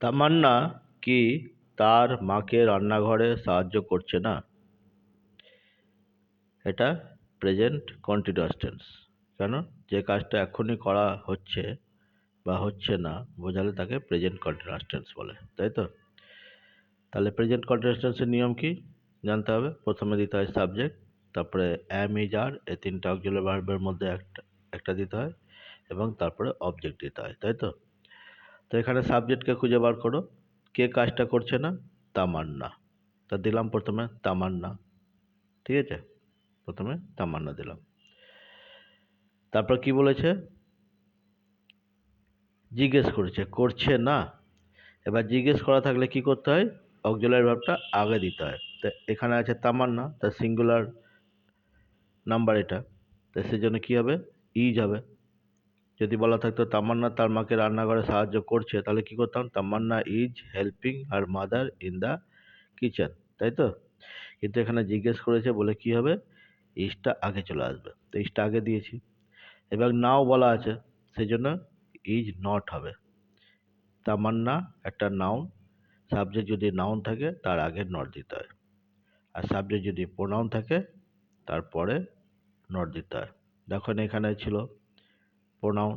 তামান্না কি তার মাকে রান্নাঘরে সাহায্য করছে না? এটা প্রেজেন্ট কন্টিনিউয়াস টেন্স কেন? যে কাজটা এখনই করা হচ্ছে বা হচ্ছে না, বোঝালে তাকে প্রেজেন্ট কন্টিনিউয়াস টেন্স বলে, তাই তো? তাহলে প্রেজেন্ট কন্টিনিউয়াস টেন্সের নিয়ম কি? জানতে হবে। প্রথমে দিতে হয় সাবজেক্ট তারপরে অ্যাম ইজ আর এই তিনটা অক্সিলারি ভার্বের মধ্যে একটা একটা দিতে হয় এবং তারপরে অবজেক্ট দিতে হয়, তাই তো? তো এখানে সাবজেক্টকে খুঁজে বার করো। কে কাজটা করছে না? তামান্না। তা দিলাম প্রথমে তামান্না। ঠিক আছে? প্রথমে তামান্না দিলাম। তারপর কি বলেছে? জিজ্ঞেস করেছে, করছে না? এবার জিজ্ঞেস করা থাকলে কি করতে হয়? অক্সিলারি ভাবটা আগে দিতে হয়। তো এখানে আছে তামান্না, তা সিঙ্গুলার নাম্বার এটা। তো সেজন্য কী হবে? ইজ হবে যদি বলা থাকতো তামান্না তার মাকে রান্নাঘরে সাহায্য করছে, তাহলে কী করতাম? Tamanna is helping R mother in the kitchen তাই তো? কিন্তু এখানে জিজ্ঞেস করেছে বলে কি হবে? ইজটা আগে চলে আসবে। তো ইজটা আগে দিয়েছি। এবার নাও বলা আছে সেই জন্য ইজ নট হবে। তামান্না একটা নাউন সাবজেক্ট যদি নাউন থাকে, তার আগে নট দিতে হয়। আর সাবজেক্ট যদি প্রোনাউন থাকে, তারপরে নট দিতে হয়। দেখুন এখানে ছিল প্রোনাউন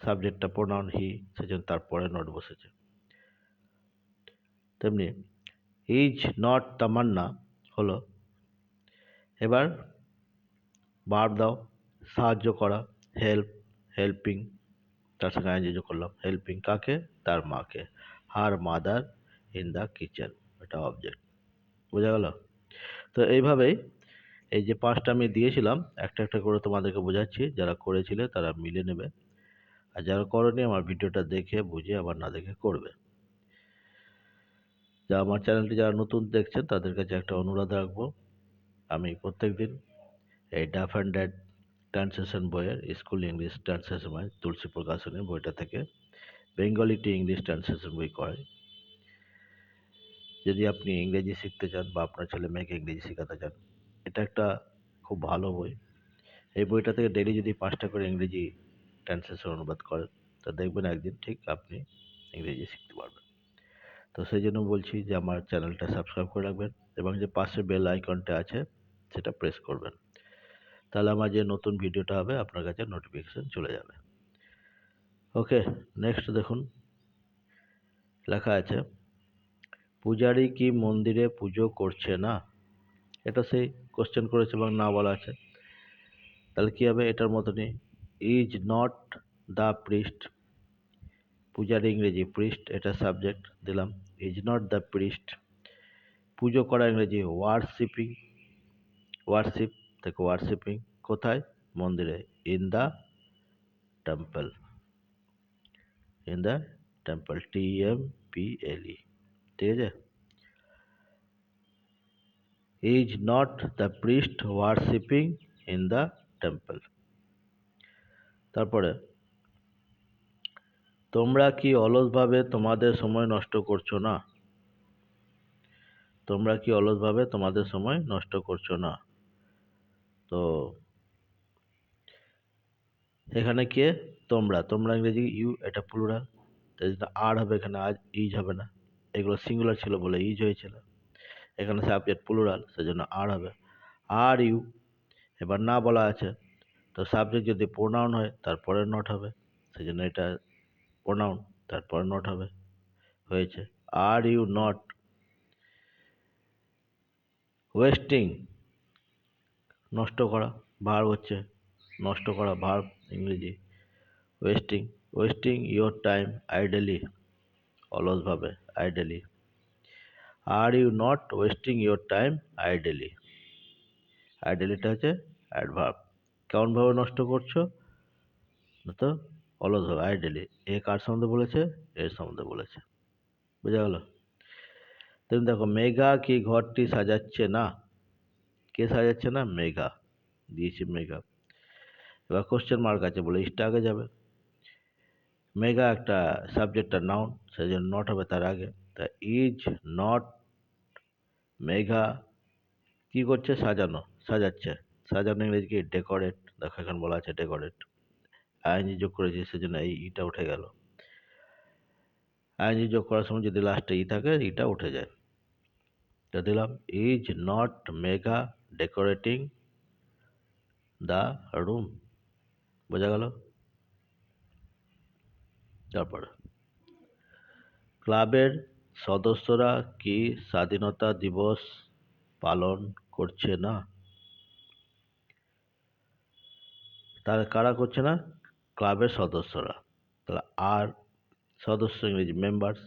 সাবজেক্টটা প্রোনাউন হি সেজন্য তারপরে নট বসেছে। তেমনি ইজ নট তামান্না হলো, এবার বার দাও, সাহায্য করা হেল্প হেল্পিং তার সঙ্গে আইন করলাম হেল্পিং কাকে? তার মাকে। Her mother in the kitchen এটা অবজেক্ট বোঝা গেল? তো এইভাবেই এই যে পাঁচটা আমি দিয়েছিলাম, একটা একটা করে তোমাদেরকে বোঝাচ্ছি, যারা করেছিলে তারা মিলে নেবে। আর যারা করনি, আমার ভিডিওটা দেখে, বুঝে, আবার না দেখে করবে। যা আমার চ্যানেলটি যারা নতুন দেখছেন, তাদের কাছে একটা অনুরোধ রাখব। আমি প্রত্যেক দিন এই ডাফ অ্যান্ড ড্যাড ট্রান্সলেশন বইয়ের, স্কুল ইংলিশ ট্রান্সলেশন বই, তুলসী প্রকাশনের বইটা থেকে বেঙ্গলি টু ইংলিশ ট্রান্সলেশন বই করাই। যদি আপনি ইংরেজি শিখতে চান বা আপনার ছেলে মেয়েকে ইংরেজি শেখাতে চান এটা একটা খুব ভালো বই। এই বইটা থেকে ডেলি যদি পাঁচটা করে ইংরেজি ট্রান্সলেশন অনুবাদ করেন, তা দেখবেন একদিন ঠিক আপনি ইংরেজি শিখতে পারবেন। তো সেই জন্য বলছি যে আমার চ্যানেলটা সাবস্ক্রাইব করে রাখবেন এবং যে পাশে বেল আইকনটা আছে, সেটা প্রেস করবেন। তাহলে আমার যে নতুন ভিডিওটা হবে, আপনার কাছে নোটিফিকেশান চলে যাবে। ওকে নেক্সট দেখুন। লেখা আছে, পূজারি কি মন্দিরে পুজো করছে না? এটা সেই কোশ্চেন করেছে এবং না বলা আছে। তাহলে কী হবে? এটার মতনই ইজ নট দ্য প্রিস্ট পূজারি ইংরেজি প্রিস্ট এটা সাবজেক্ট দিলাম। ইজ নট দ্য প্রিস্ট পুজো করা ইংরেজি ওয়ার্শিপিং ওয়ার্শিপ থেকে ওয়ার্শিপিং কোথায়? মন্দিরে। In the temple in the temple T M P L E ঠিক আছে? Is not the priest worshipping in the temple তারপরে, তোমরা কি অলসভাবে তোমাদের সময় নষ্ট করছ না? তোমরা কি অলসভাবে তোমাদের সময় নষ্ট করছ না? তো, এখানে কে? তোমরা। তোমরা ইংরেজি ইউ, এটা প্লুরাল আর হবে এখানে আজ ইজ হবে না। এগুলো সিঙ্গুলার ছিল বলে ইজ হয়েছিল। এখানে সাবজেক্ট প্লুরাল সেজন্য আর হবে। আর ইউ এবার না বলা আছে, তো সাবজেক্ট যদি প্রোনাউন হয় তারপরে নট হবে সেই জন্য এটা প্রোনাউন তারপরে নট হবে, হয়েছে। আর ইউ নট ওয়েস্টিং নষ্ট করা ভার্ব হচ্ছে, নষ্ট করা ভার্ব ইংরেজি wasting wasting your time idly অলসভাবে idly are you not wasting your time idly আইডেলিটা হচ্ছে অ্যাডভার্ব কেমনভাবে নষ্ট করছ? না তো অলসভাবে আইডেলি এ কার সম্বন্ধে বলেছে? এর সম্বন্ধে বলেছে। বোঝা গেল? তুমি দেখো, মেঘা কি ঘরটি সাজাচ্ছে না? কে সাজাচ্ছে না? মেঘা। দিয়েছি মেঘা। এবার কোশ্চেন মার্ক আছে, বলে ইস্টা আগে যাবে। মেঘা একটা সাবজেক্টটা নাউন সেই জন্য নট হবে তার আগে। তা ইজ নট মেঘা কি করছে? সাজানো, সাজাচ্ছে। সাজানো ইংরেজি কি? ডেকোরেট দেখো এখানে বলা আছে ডেকোরেট আইনজি যোগ করেছি, সেজন্য এই ইটা উঠে গেল। আইএনজি যোগ করার সময় যদি লাস্টে ই থাকে, ইটা উঠে যায়। তো দিলাম is not Megha decorating the room বোঝা গেল? তারপরে ক্লাবের সদস্যরা কি স্বাধীনতা দিবস পালন করছে না? তার কারা করছে না? ক্লাবের সদস্যরা। তাহলে আর সদস্য ইংরেজি মেম্বার্স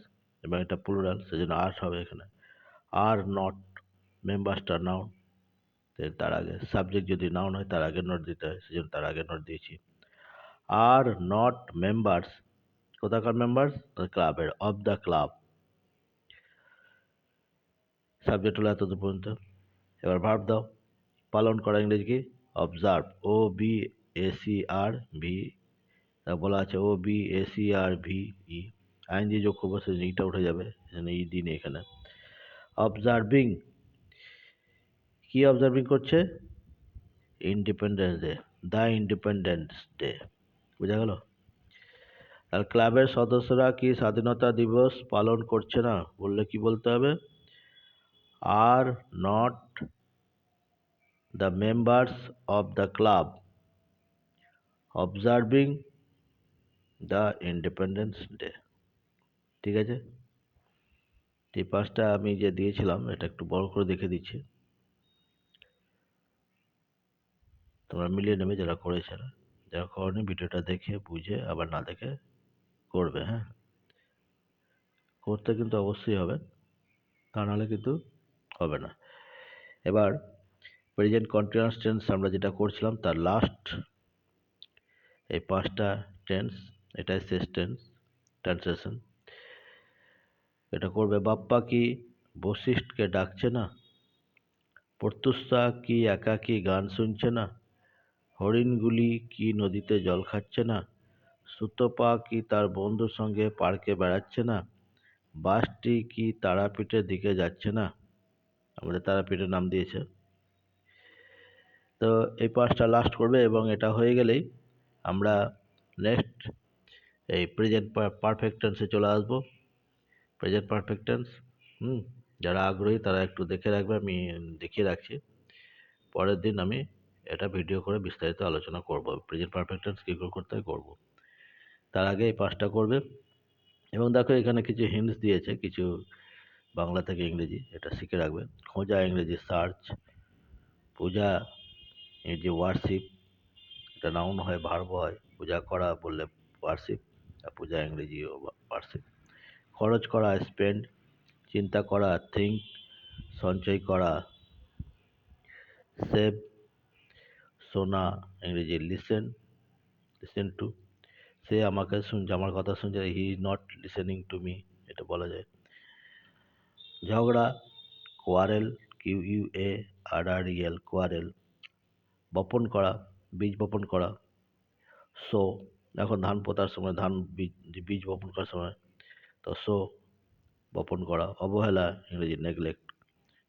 এবং এটা প্লুরাল সেজন্য আর হবে এখানে। আর নট মেম্বার্সটা নাউন তার আগে সাবজেক্ট যদি নাউন হয়, তার আগে নোট দিতে হয়, সেজন্য তার আগে নোট দিয়েছি। আর নট মেম্বার্স কোথাকার মেম্বার্স ক্লাবের অফ দ্য ক্লাব সাবজেক্ট হলো এত পর্যন্ত। এবার ভার্ব দাও। পালন করা ইংরেজি কি observe O B S E R V বলা আছে O B S E R V E আইন দিয়ে যোগ করব ইটা উঠে যাবে, এখানে ই দিন এখানে। অবজার্ভিং কি অবজার্ভিং করছে? Independence day the independence day বোঝা গেল? আর ক্লাবের সদস্যরা কি স্বাধীনতা দিবস পালন করছে না, বললে কি বলতে হবে? Are not the members of the club observing the independence day ঠিক আছে? এই পাঁচটা আমি যে দিয়েছিলাম, এটা একটু বড় করে দেখে দিচ্ছি। তোমরা মিলিয়ে নেবে যারা করেছে যারা করেনি, ভিডিওটা দেখে, বুঝে, আবার না দেখে করবে হ্যাঁ? করতে কিন্তু অবশ্যই হবে। তা নাহলে কিন্তু হবে না। এবার প্রেজেন্ট কন্টিনিউয়াস টেন্স আমরা যেটা করছিলাম, তার লাস্ট এই পাঁচটা টেন্স এটাই শেষ টেন্স ট্রান্সলেশন এটা করবে, বাপ্পা কি বশিষ্ঠকে ডাকছে না? প্রত্যুষা কি একাকী গান শুনছে না? হরিণগুলি কি নদীতে জল খাচ্ছে না? সুতপা কি তার বন্ধুর সঙ্গে পার্কে বেড়াচ্ছে না? বাসটি কি তারাপীঠের দিকে যাচ্ছে না? আমাদের তারাপীঠের নাম দিয়েছে। তো এই পাঁচটা লাস্ট করবে এবং এটা হয়ে গেলেই আমরা নেক্সট এই প্রেজেন্ট পারফেক্ট টেন্সে চলে আসব। প্রেজেন্ট পারফেক্ট টেন্স হুম, যারা আগ্রহী তারা একটু দেখে রাখবে, আমি দেখিয়ে রাখছি। পরের দিন আমি এটা ভিডিও করে বিস্তারিত আলোচনা করব প্রেজেন্ট পারফেক্ট টেন্স কী করে করতে হয় করব। তার আগে এই পাঁচটা করবে। এবং দেখো এখানে কিছু হিন্টস দিয়েছে, কিছু বাংলা থেকে ইংরেজি, এটা শিখে রাখবে খোঁজা ইংরেজি সার্চ পূজা ইংরেজি ওয়ার্শিপ এটা নাউন হয় ভার্ব হয়, পূজা করা বললে ওয়ার্শিপ আর পূজা ইংরেজি ওয়ার্শিপ খরচ করা স্পেন্ড চিন্তা করা থিঙ্ক সঞ্চয় করা সেভ শোনা, ইংরেজি লিসেন লিসেন টু সে আমাকে শুনছে আমার কথা শুনছে he is not listening to me এটা বলা যায়। ঝগড়া, quarrel, Q U A R R E L quarrel, বপন করা, বীজ বপন করা। সো, এখন ধান পোতার সময়, ধান বীজ বীজ বপন করার সময়, তো সো, বপন করা, অবহেলা, ইংরেজি নেগলেক্ট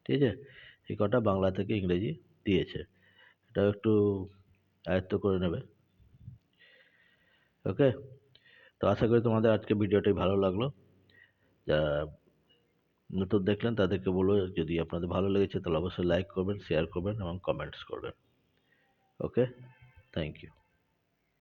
ঠিক আছে? এই কটা বাংলা থেকে ইংরেজি দিয়েছে। এটা একটু আয়ত্ত করে নেবে। ওকে তো আশা করি তোমাদের আজকে ভিডিওটি ভালো লাগল। যা নতুন দেখলেন তাদেরকে বলব, যদি আপনাদের ভালো লেগেছে তাহলে অবশ্যই লাইক করবেন শেয়ার করবেন এবং কমেন্টস করবেন। Okay thank you